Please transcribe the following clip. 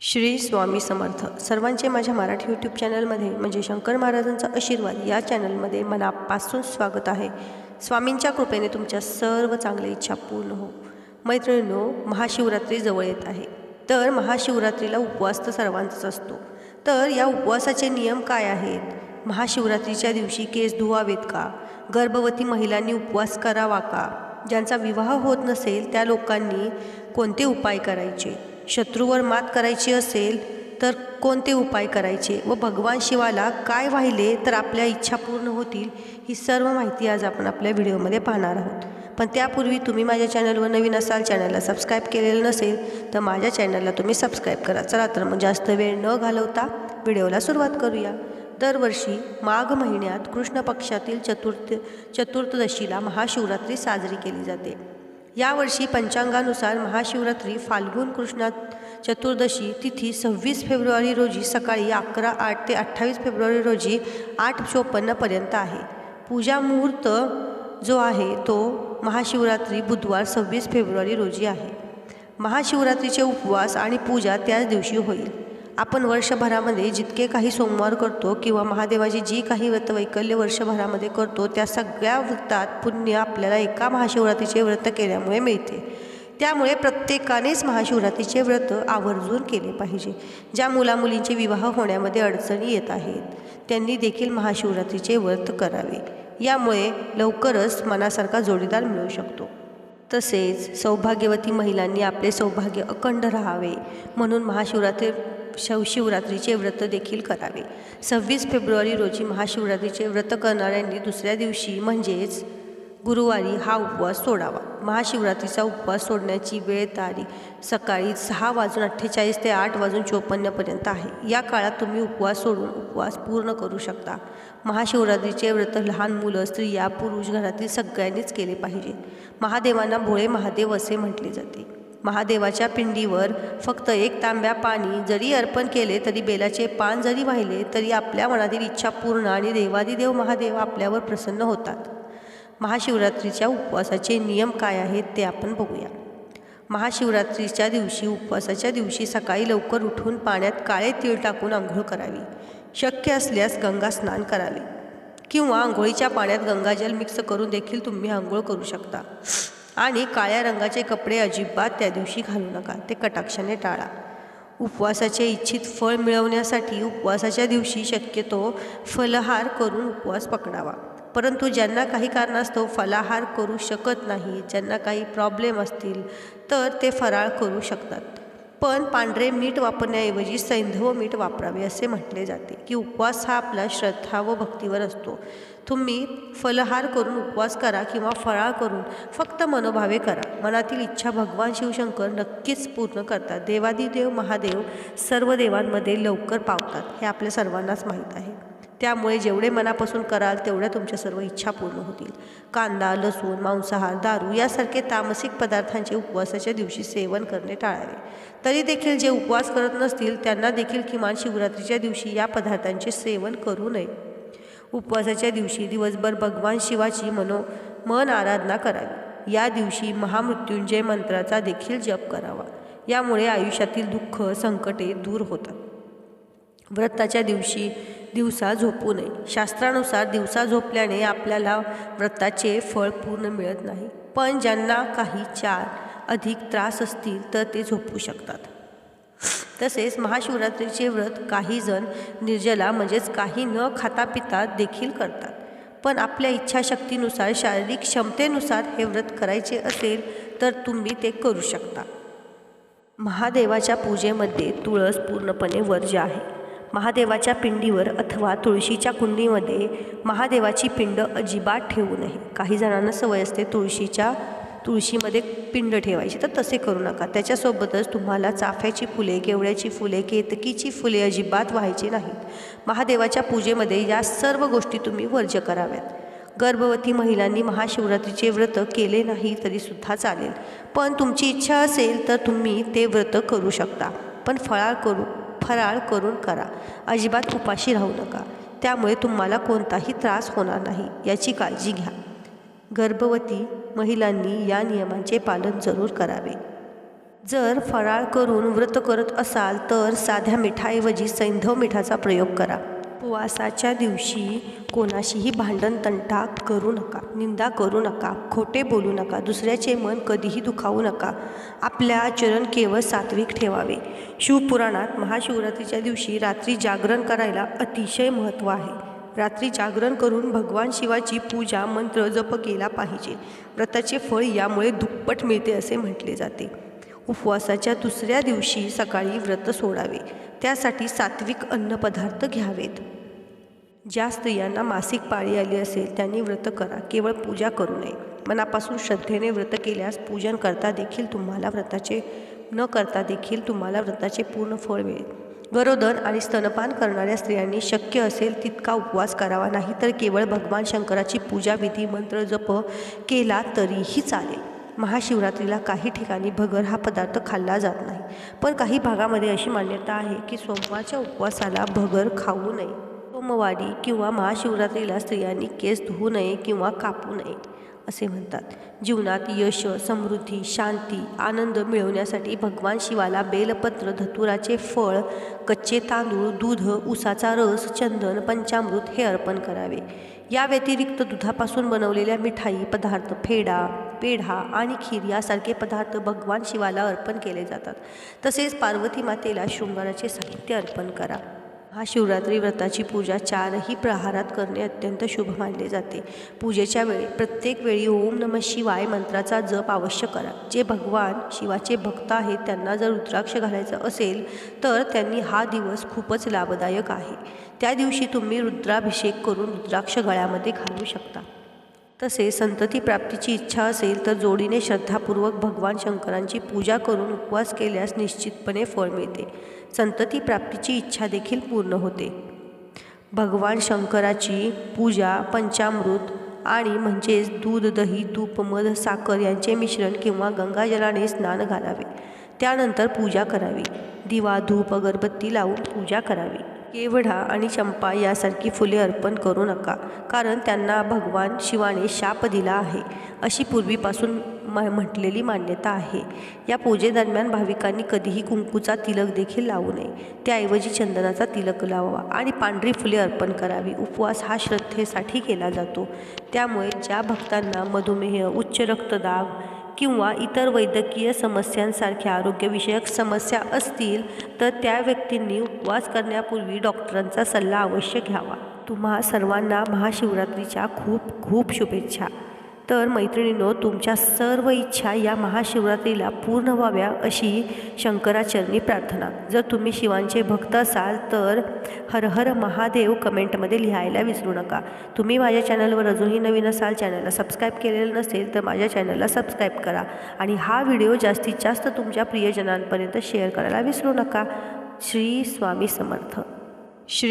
श्री स्वामी समर्थ. सर्वांचे माझ्या मराठी यूट्यूब चॅनलमध्ये म्हणजे शंकर महाराजांचा आशीर्वाद या चॅनलमध्ये मनापासून स्वागत आहे. स्वामींच्या कृपेने तुमच्या सर्व चांगल्या इच्छा पूर्ण हो. मैत्रिणींनो महाशिवरात्री जवळ येत आहे. तर महाशिवरात्रीला उपवास तर सर्वांचाच असतो. तर या उपवासाचे नियम काय आहेत? महाशिवरात्रीच्या दिवशी केस धुवावेत का? गर्भवती महिलांनी उपवास करावा का? ज्यांचा विवाह होत नसेल त्या लोकांनी कोणते उपाय करायचे? शत्रूवर मात करायची असेल तर कोणते उपाय करायचे? व भगवान शिवाला काय वाहिले तर आपल्या इच्छा पूर्ण होतील ही सर्व माहिती आज आपण आपल्या व्हिडिओमध्ये पाहणार आहोत. पण त्यापूर्वी तुम्ही माझ्या चॅनलवर नवीन असाल चॅनलला सबस्क्राईब केलेलं नसेल तर माझ्या चॅनलला तुम्ही सबस्क्राईब करा. चला तर मग जास्त वेळ न घालवता व्हिडिओला सुरुवात करूया. दरवर्षी माघ महिन्यात कृष्ण पक्षातील चतुर्थ चतुर्दशीला महाशिवरात्री साजरी केली जाते. यावर्षी पंचांगानुसार महाशिवरात्री फाल्गुन कृष्णा चतुर्दशी तिथी सव्वीस फेब्रुवारी रोजी सकाळी अकरा आठ ते अठ्ठावीस फेब्रुवारी रोजी आठ चोपन्नपर्यंत आहे. पूजा मुहूर्त जो आहे तो महाशिवरात्री बुधवार सव्वीस फेब्रुवारी रोजी आहे. महाशिवरात्रीचे उपवास आणि पूजा त्याच दिवशी होईल. आपण वर्षभरामध्ये जितके काही सोमवार करतो किंवा महादेवाची जी काही व्रतवैकल्य वर्षभरामध्ये करतो त्या सगळ्या व्रतात पुण्य आपल्याला एका महाशिवरात्रीचे व्रत केल्यामुळे मिळते. त्यामुळे प्रत्येकानेच महाशिवरात्रीचे व्रत आवर्जून केले पाहिजे ज्या मुलामुलींचे विवाह होण्यामध्ये अडचणी येत आहेत त्यांनी देखील महाशिवरात्रीचे व्रत करावे. यामुळे लवकरच मनासारखा जोडीदार मिळू शकतो. तसेच सौभाग्यवती महिलांनी आपले सौभाग्य अखंड राहावे म्हणून महाशिवरात्री शव शिवरात्रीचे व्रत देखील करावे. सव्वीस फेब्रुवारी रोजी महाशिवरात्रीचे व्रत करणाऱ्यांनी दुसऱ्या दिवशी म्हणजेच गुरुवारी हा उपवास सोडावा. महाशिवरात्रीचा उपवास सोडण्याची वेळ तारीख सकाळी सहा वाजून अठ्ठेचाळीस ते आठ वाजून चोपन्नपर्यंत आहे. या काळात तुम्ही उपवास सोडून उपवास पूर्ण करू शकता. महाशिवरात्रीचे व्रत लहान मुलं स्त्रिया पुरुष घरातील सगळ्यांनीच केले पाहिजे. महादेवांना भोळे महादेव असे म्हटले जाते. महादेवाच्या पिंडीवर फक्त एक तांब्या पाणी जरी अर्पण केले तरी बेलाचे पान जरी वाहिले तरी आपल्या मनातील इच्छा पूर्ण आणि देवादिदेव महादेव आपल्यावर प्रसन्न होतात. महाशिवरात्रीच्या उपवासाचे नियम काय आहेत ते आपण बघूया. महाशिवरात्रीच्या दिवशी उपवासाच्या दिवशी सकाळी लवकर उठून पाण्यात काळे तीळ टाकून आंघोळ करावी. शक्य असल्यास गंगा स्नान करावे. किंवा आंघोळीच्या पाण्यात गंगाजल मिक्स करून देखील तुम्ही आंघोळ करू शकता. आणि काळ्या रंगाचे कपडे अजिबात त्या दिवशी घालू नका. ते कटाक्षाने टाळा. उपवासाचे इच्छित फळ मिळवण्यासाठी उपवासाच्या दिवशी शक्यतो फलहार करून उपवास पकडावा. परंतु ज्यांना काही कारणास्तव फलाहार करू शकत नाही. ज्यांना काही प्रॉब्लेम असतील तर ते फराळ करू शकतात. पण पांढरे मीठ वापरण्याऐवजी सैंधव मीठ वापरावे असे म्हटले जाते की उपवास हा आपला श्रद्धा व भक्तीवर असतो. तुम्ही फलहार करून उपवास करा किंवा फराळ करून फक्त मनोभावे करा. मनातील इच्छा भगवान शिवशंकर नक्कीच पूर्ण करतात. देवादिदेव महादेव सर्व देवांमध्ये लवकर पावतात हे आपल्या सर्वांनाच माहीत आहे. त्यामुळे जेवढे मनापासून कराल तेवढ्या तुमच्या सर्व इच्छा पूर्ण होतील. कांदा लसूण मांसाहार दारू यासारखे तामसिक पदार्थांचे उपवासाच्या दिवशी सेवन करणे टाळावे. तरी देखील जे उपवास करत नसतील त्यांना देखील किमान शिवरात्रीच्या दिवशी या पदार्थांचे सेवन करू नये. उपवासाच्या दिवशी दिवसभर भगवान शिवाची मनो मन आराधना करावी. या दिवशी महामृत्युंजय मंत्राचा देखील जप करावा. यामुळे आयुष्यातील दुःख संकटे दूर होतात. व्रताच्या दिवशी दिवसा झोपू नये. शास्त्रानुसार दिवसा झोपल्याने आपल्याला व्रताचे फळ पूर्ण मिळत नाही. पण ज्यांना काही चार अधिक त्रास असतील तर ते झोपू शकतात. तसेच महाशिवरात्रीचे व्रत काही जण निर्जला म्हणजेच काही न खाता पिता देखील करतात. पण आपल्या इच्छाशक्तीनुसार शारीरिक क्षमतेनुसार हे व्रत करायचे असेल तर तुम्ही ते करू शकता. महादेवाच्या पूजेमध्ये तुळस पूर्णपणे वर्ज्य आहे. महादेवाच्या पिंडीवर अथवा तुळशीच्या कुंडीमध्ये महादेवाची पिंड अजिबात ठेवू नये. काही जणांना सवय असते तुळशीच्या तुळशीमध्ये पिंड ठेवायची. तर तसे करू नका. त्याच्यासोबतच तुम्हाला चाफ्याची फुले केवड्याची फुले केतकीची फुले अजिबात व्हायची नाहीत. महादेवाच्या पूजेमध्ये या सर्व गोष्टी तुम्ही वर्ज्य कराव्यात. गर्भवती महिलांनी महाशिवरात्रीचे व्रत केले नाही तरीसुद्धा चालेल. पण तुमची इच्छा असेल तर तुम्ही ते व्रत करू शकता. पण फळाळ करू फराळ करून करा. अजिबात उपाशी राहू नका. त्यामुळे तुम्हाला कोणताही त्रास होणार नाही. याची काळजी घ्या. गर्भवती महिलांनी या नियमांचे पालन जरूर करावे. जर फराळ करून व्रत करत असाल तर साध्या मिठाऐवजी सैंधव मिठाचा प्रयोग करा. उपवासाच्या दिवशी कोणाशीही भांडण तंटा करू नका निंदा करू नका खोटे बोलू नका दुसऱ्याचे मन कधीही दुखावू नका. आपले आचरण केवळ सात्विक ठेवावे. शिवपुराणात महाशिवरात्रीच्या दिवशी रात्री जागरण करायला अतिशय महत्त्व आहे. रात्री जागरण करून भगवान शिवाची पूजा मंत्र जप केला पाहिजे. व्रताचे फळ यामुळे दुप्पट मिळते असे म्हटले जाते. उपवासाच्या दुसऱ्या दिवशी सकाळी व्रत सोडावे. त्यासाठी सात्विक अन्नपदार्थ घ्यावेत. ज्या स्त्रियांना मासिक पाळी आली असेल त्यांनी व्रत करा केवळ पूजा करू नये. मनापासून श्रद्धेने व्रत केल्यास पूजन करता देखील तुम्हाला व्रताचे न करता देखील तुम्हाला व्रताचे पूर्ण फळ मिळेल. गरोदर आणि स्तनपान करणाऱ्या स्त्रियांनी शक्य असेल तितका उपवास करावा नाही तर केवळ भगवान शंकराची पूजा विधी मंत्र जप केला तरीही चालेल. महाशिवरात्रीला काही ठिकाणी भगर हा पदार्थ खाल्ला जात नाही. पण काही भागामध्ये अशी मान्यता आहे की सोमवारच्या उपवासाला भगर खाऊ नये. सोमवारी किंवा महाशिवरात्रीला स्त्रियांनी केस धुवू नये किंवा कापू नये असे म्हणतात. जीवनात यश समृद्धी शांती आनंद मिळवण्यासाठी भगवान शिवाला बेलपत्र धतुराचे फळ कच्चे तांदूळ दूध उसाचा रस चंदन पंचामृत हे अर्पण करावे. या व्यतिरिक्त दुधापासून बनवलेल्या मिठाई पदार्थ फेडा पेढा आणि खीर यासारखे पदार्थ भगवान शिवाला अर्पण केले जातात. तसेच पार्वती मातेला शृंगाराचे साहित्य अर्पण करा. हा शिवरात्री व्रताची पूजा चारही प्रहारात करणे अत्यंत शुभ मानले जाते. पूजेच्या वेळी प्रत्येक वेळी ओम नम शिवाय मंत्राचा जप अवश्य करा. जे भगवान शिवाचे भक्त आहेत त्यांना जर रुद्राक्ष घालायचं असेल तर त्यांनी हा दिवस खूपच लाभदायक आहे. त्या दिवशी तुम्ही रुद्राभिषेक करून रुद्राक्ष गळ्यामध्ये घालू शकता. तसे संतती प्राप्तीची इच्छा असेल तर जोडीने श्रद्धापूर्वक भगवान शंकरांची पूजा करून उपवास केल्यास निश्चितपणे फळ मिळते. संतती प्राप्तीची इच्छा देखील पूर्ण होते. भगवान शंकराची पूजा पंचामृत आणि म्हणजेच दूध दही तूप मध साखर यांचे मिश्रण किंवा गंगाजलाने स्नान घालावे. त्यानंतर पूजा करावी. दिवा धूप अगरबत्ती लावून पूजा करावी. केवढा आणि चंपा यासारखी फुले अर्पण करू नका कारण त्यांना भगवान शिवाने शाप दिला आहे अशी पूर्वीपासून म म्हटलेली मान्यता आहे. या पूजेदरम्यान भाविकांनी कधीही कुंकूचा तिलक देखील लावू नये. त्याऐवजी चंदनाचा तिलक लावावा आणि पांढरी फुले अर्पण करावी. उपवास हा श्रद्धेसाठी केला जातो. त्यामुळे ज्या भक्तांना मधुमेह उच्च रक्तदाब किंवा इतर वैद्यकीय समस्यांसारख्या आरोग्यविषयक समस्या असतील तर त्या व्यक्तींनी उपवास करण्यापूर्वी डॉक्टरांचा सल्ला अवश्य घ्यावा. तुम्हा सर्वांना महाशिवरात्रीच्या खूप खूप शुभेच्छा. तर मैत्रिणींनो तुमच्या सर्व इच्छा या महाशिवरात्रीला पूर्ण व्हाव्या अशी शंकराचरणी प्रार्थना. जर तुम्ही शिवांचे भक्त असाल तर हर हर महादेव कमेंटमध्ये लिहायला विसरू नका. तुम्ही माझ्या चॅनलवर अजूनही नवीन असाल चॅनलला सबस्क्राईब केलेलं नसेल तर माझ्या चॅनलला सबस्क्राईब करा आणि हा व्हिडिओ जास्तीत जास्त तुमच्या प्रियजनांपर्यंत शेअर करायला विसरू नका. श्री स्वामी समर्थ.